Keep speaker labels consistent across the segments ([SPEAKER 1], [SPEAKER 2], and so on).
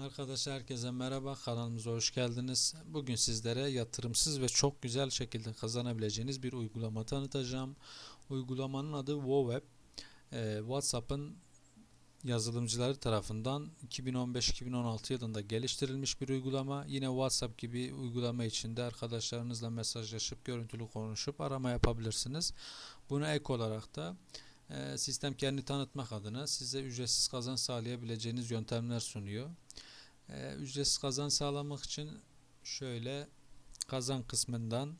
[SPEAKER 1] Arkadaşlar herkese merhaba kanalımıza hoş geldiniz. Bugün sizlere yatırımsız ve çok güzel şekilde kazanabileceğiniz bir uygulama tanıtacağım. Uygulamanın adı WoWeb. Ee, WhatsApp'ın yazılımcıları tarafından 2015-2016 yılında geliştirilmiş bir uygulama. Yine WhatsApp gibi uygulama içinde arkadaşlarınızla mesajlaşıp görüntülü konuşup arama yapabilirsiniz. Buna ek olarak da e, sistem kendini tanıtmak adına size ücretsiz kazanç sağlayabileceğiniz yöntemler sunuyor. Ee, ücretsiz kazanç sağlamak için şöyle kazan kısmından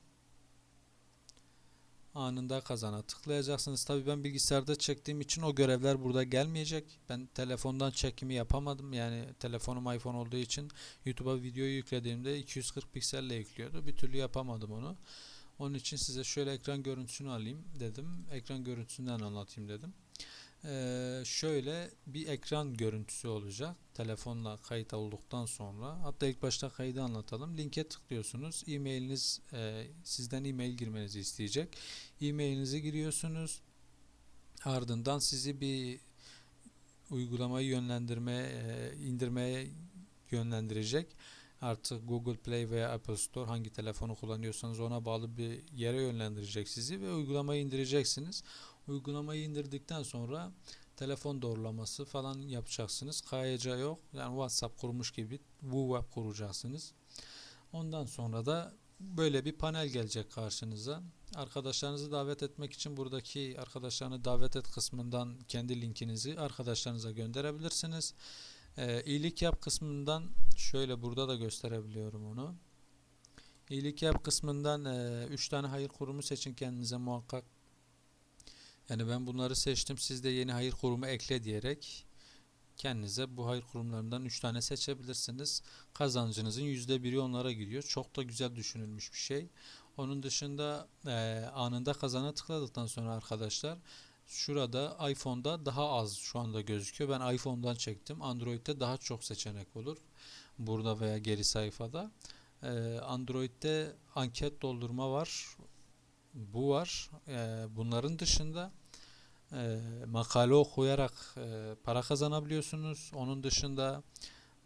[SPEAKER 1] anında kazana tıklayacaksınız. Tabi ben bilgisayarda çektiğim için o görevler burada gelmeyecek. Ben telefondan çekimi yapamadım. Yani telefonum iPhone olduğu için YouTube'a videoyu yüklediğimde 240 pikselle yüklüyordu. Bir türlü yapamadım onu. Onun için size şöyle ekran görüntüsünü alayım dedim. Ekran görüntüsünden anlatayım dedim. Ee, şöyle bir ekran görüntüsü olacak. Telefonla kayıt olduktan sonra hatta ilk başta kaydı anlatalım. Linke tıklıyorsunuz. E-mailiniz e, sizden e-mail girmenizi isteyecek. E-mailinizi giriyorsunuz. Ardından sizi bir uygulamayı yönlendirmeye, e, indirmeye yönlendirecek. Artık Google Play veya Apple Store hangi telefonu kullanıyorsanız ona bağlı bir yere yönlendirecek sizi ve uygulamayı indireceksiniz. Uygulamayı indirdikten sonra telefon doğrulaması falan yapacaksınız. KYC yok. Yani WhatsApp kurmuş gibi WooWeb kuracaksınız. Ondan sonra da böyle bir panel gelecek karşınıza. Arkadaşlarınızı davet etmek için buradaki arkadaşlarını davet et kısmından kendi linkinizi arkadaşlarınıza gönderebilirsiniz. Ee, iyilik yap kısmından şöyle burada da gösterebiliyorum onu. İyilik yap kısmından 3 e, tane hayır kurumu seçin kendinize muhakkak yani ben bunları seçtim. Siz de yeni hayır kurumu ekle diyerek kendinize bu hayır kurumlarından 3 tane seçebilirsiniz. Kazancınızın %1'i onlara gidiyor. Çok da güzel düşünülmüş bir şey. Onun dışında e, anında kazana tıkladıktan sonra arkadaşlar şurada iPhone'da daha az şu anda gözüküyor. Ben iPhone'dan çektim. Android'de daha çok seçenek olur. Burada veya geri sayfada. E, Android'de anket doldurma var bu var. E, bunların dışında e, makale okuyarak e, para kazanabiliyorsunuz. Onun dışında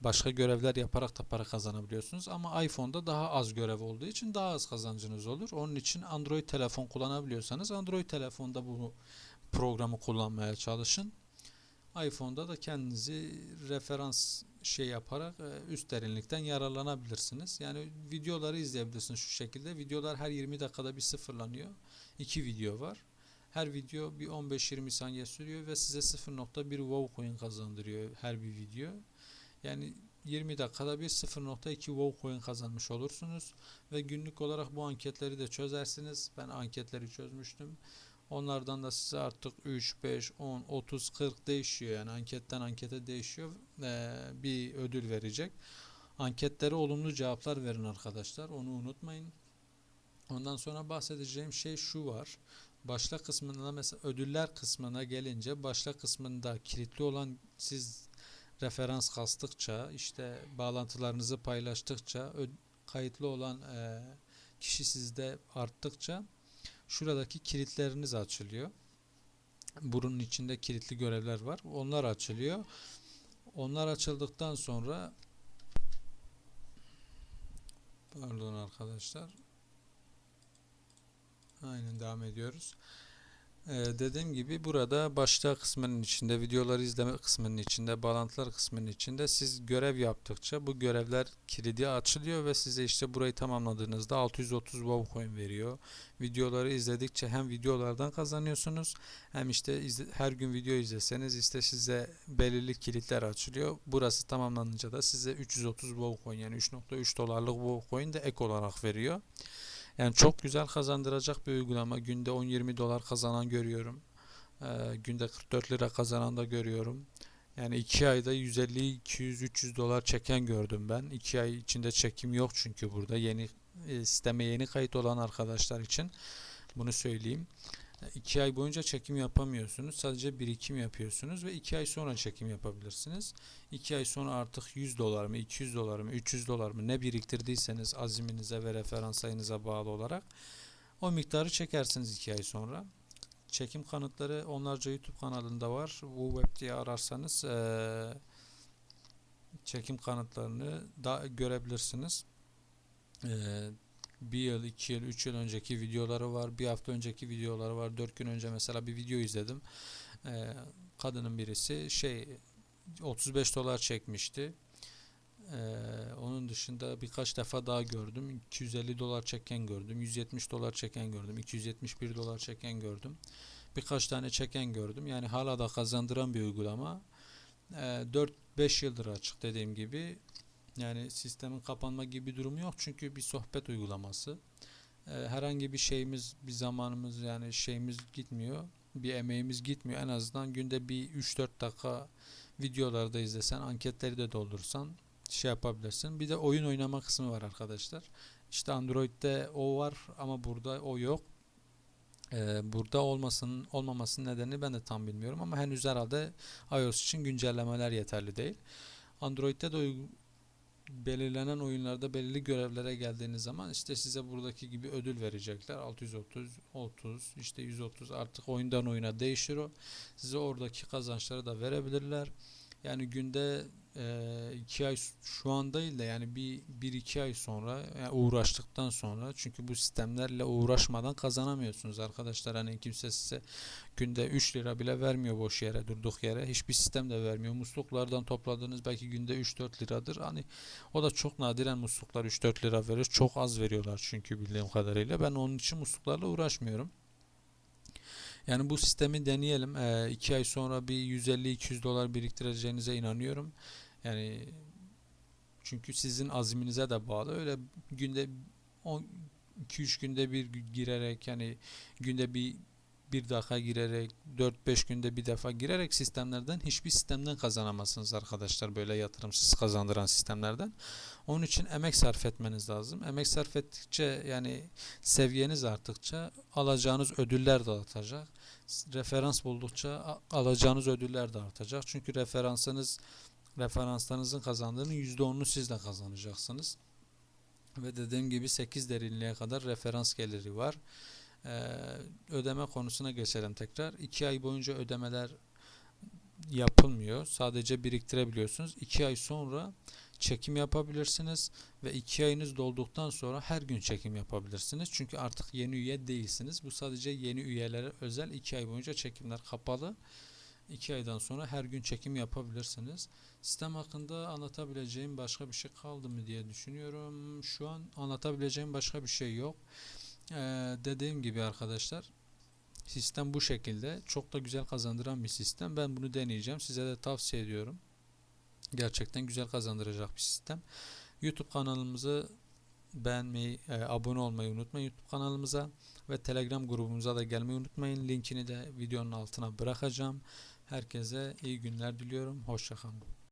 [SPEAKER 1] başka görevler yaparak da para kazanabiliyorsunuz. Ama iPhone'da daha az görev olduğu için daha az kazancınız olur. Onun için Android telefon kullanabiliyorsanız Android telefonda bu programı kullanmaya çalışın iPhone'da da kendinizi referans şey yaparak e, üst derinlikten yararlanabilirsiniz. Yani videoları izleyebilirsiniz şu şekilde. Videolar her 20 dakikada bir sıfırlanıyor. İki video var. Her video bir 15-20 saniye sürüyor ve size 0.1 WoW coin kazandırıyor her bir video. Yani 20 dakikada bir 0.2 WoW coin kazanmış olursunuz ve günlük olarak bu anketleri de çözersiniz. Ben anketleri çözmüştüm. Onlardan da size artık 3, 5, 10, 30, 40 değişiyor. Yani anketten ankete değişiyor. Ee, bir ödül verecek. Anketlere olumlu cevaplar verin arkadaşlar. Onu unutmayın. Ondan sonra bahsedeceğim şey şu var. Başla kısmında mesela ödüller kısmına gelince başla kısmında kilitli olan siz referans kastıkça işte bağlantılarınızı paylaştıkça kayıtlı olan e, kişi sizde arttıkça şuradaki kilitleriniz açılıyor. Burunun içinde kilitli görevler var. Onlar açılıyor. Onlar açıldıktan sonra pardon arkadaşlar aynen devam ediyoruz. Ee, dediğim gibi burada başta kısmının içinde, videoları izleme kısmının içinde, bağlantılar kısmının içinde siz görev yaptıkça bu görevler kilidi açılıyor ve size işte burayı tamamladığınızda 630 WoW coin veriyor. Videoları izledikçe hem videolardan kazanıyorsunuz hem işte izle, her gün video izleseniz işte size belirli kilitler açılıyor. Burası tamamlanınca da size 330 WoW coin yani 3.3 dolarlık WoW coin de ek olarak veriyor. Yani çok güzel kazandıracak bir uygulama. Günde 10-20 dolar kazanan görüyorum. Ee, günde 44 lira kazanan da görüyorum. Yani 2 ayda 150, 200, 300 dolar çeken gördüm ben. 2 ay içinde çekim yok çünkü burada yeni e, sisteme yeni kayıt olan arkadaşlar için bunu söyleyeyim. 2 ay boyunca çekim yapamıyorsunuz. Sadece birikim yapıyorsunuz ve 2 ay sonra çekim yapabilirsiniz. 2 ay sonra artık 100 dolar mı, 200 dolar mı, 300 dolar mı ne biriktirdiyseniz aziminize ve referans sayınıza bağlı olarak o miktarı çekersiniz 2 ay sonra. Çekim kanıtları onlarca YouTube kanalında var. Bu web diye ararsanız ee, çekim kanıtlarını da görebilirsiniz. Ee, bir yıl, iki yıl, üç yıl önceki videoları var. Bir hafta önceki videoları var. Dört gün önce mesela bir video izledim. Ee, kadının birisi şey 35 dolar çekmişti. Ee, onun dışında birkaç defa daha gördüm. 250 dolar çeken gördüm. 170 dolar çeken gördüm. 271 dolar çeken gördüm. Birkaç tane çeken gördüm. Yani hala da kazandıran bir uygulama. Ee, 4-5 yıldır açık dediğim gibi. Yani sistemin kapanma gibi bir durumu yok. Çünkü bir sohbet uygulaması. Ee, herhangi bir şeyimiz, bir zamanımız yani şeyimiz gitmiyor. Bir emeğimiz gitmiyor. En azından günde bir 3-4 dakika videolarda izlesen, anketleri de doldursan şey yapabilirsin. Bir de oyun oynama kısmı var arkadaşlar. İşte Android'de o var ama burada o yok. Ee, burada olmasının olmamasının nedeni ben de tam bilmiyorum ama henüz herhalde iOS için güncellemeler yeterli değil. Android'de de belirlenen oyunlarda belirli görevlere geldiğiniz zaman işte size buradaki gibi ödül verecekler. 630, 30, işte 130 artık oyundan oyuna değişir o. Size oradaki kazançları da verebilirler. Yani günde e, iki ay şu an değil de yani bir, bir iki ay sonra yani uğraştıktan sonra çünkü bu sistemlerle uğraşmadan kazanamıyorsunuz arkadaşlar. Hani kimse size günde 3 lira bile vermiyor boş yere durduk yere. Hiçbir sistem de vermiyor. Musluklardan topladığınız belki günde 3-4 liradır. Hani o da çok nadiren musluklar 3-4 lira verir. Çok az veriyorlar çünkü bildiğim kadarıyla. Ben onun için musluklarla uğraşmıyorum. Yani bu sistemi deneyelim. 2 ay sonra bir 150-200 dolar biriktireceğinize inanıyorum. Yani çünkü sizin azminize de bağlı. Öyle günde 2-3 günde bir girerek yani günde bir bir dakika girerek 4-5 günde bir defa girerek sistemlerden hiçbir sistemden kazanamazsınız arkadaşlar böyle yatırımsız kazandıran sistemlerden. Onun için emek sarf etmeniz lazım. Emek sarf ettikçe yani seviyeniz arttıkça alacağınız ödüller de artacak. Referans buldukça alacağınız ödüller de artacak. Çünkü referansınız referanslarınızın kazandığının %10'unu siz de kazanacaksınız. Ve dediğim gibi 8 derinliğe kadar referans geliri var. Ee, ödeme konusuna geçelim tekrar. 2 ay boyunca ödemeler yapılmıyor. Sadece biriktirebiliyorsunuz. 2 ay sonra çekim yapabilirsiniz ve 2 ayınız dolduktan sonra her gün çekim yapabilirsiniz. Çünkü artık yeni üye değilsiniz. Bu sadece yeni üyelere özel 2 ay boyunca çekimler kapalı. 2 aydan sonra her gün çekim yapabilirsiniz. Sistem hakkında anlatabileceğim başka bir şey kaldı mı diye düşünüyorum. Şu an anlatabileceğim başka bir şey yok. Ee, dediğim gibi arkadaşlar sistem bu şekilde. Çok da güzel kazandıran bir sistem. Ben bunu deneyeceğim. Size de tavsiye ediyorum. Gerçekten güzel kazandıracak bir sistem. YouTube kanalımızı beğenmeyi, e, abone olmayı unutmayın YouTube kanalımıza ve Telegram grubumuza da gelmeyi unutmayın. Linkini de videonun altına bırakacağım. Herkese iyi günler diliyorum. Hoşçakalın.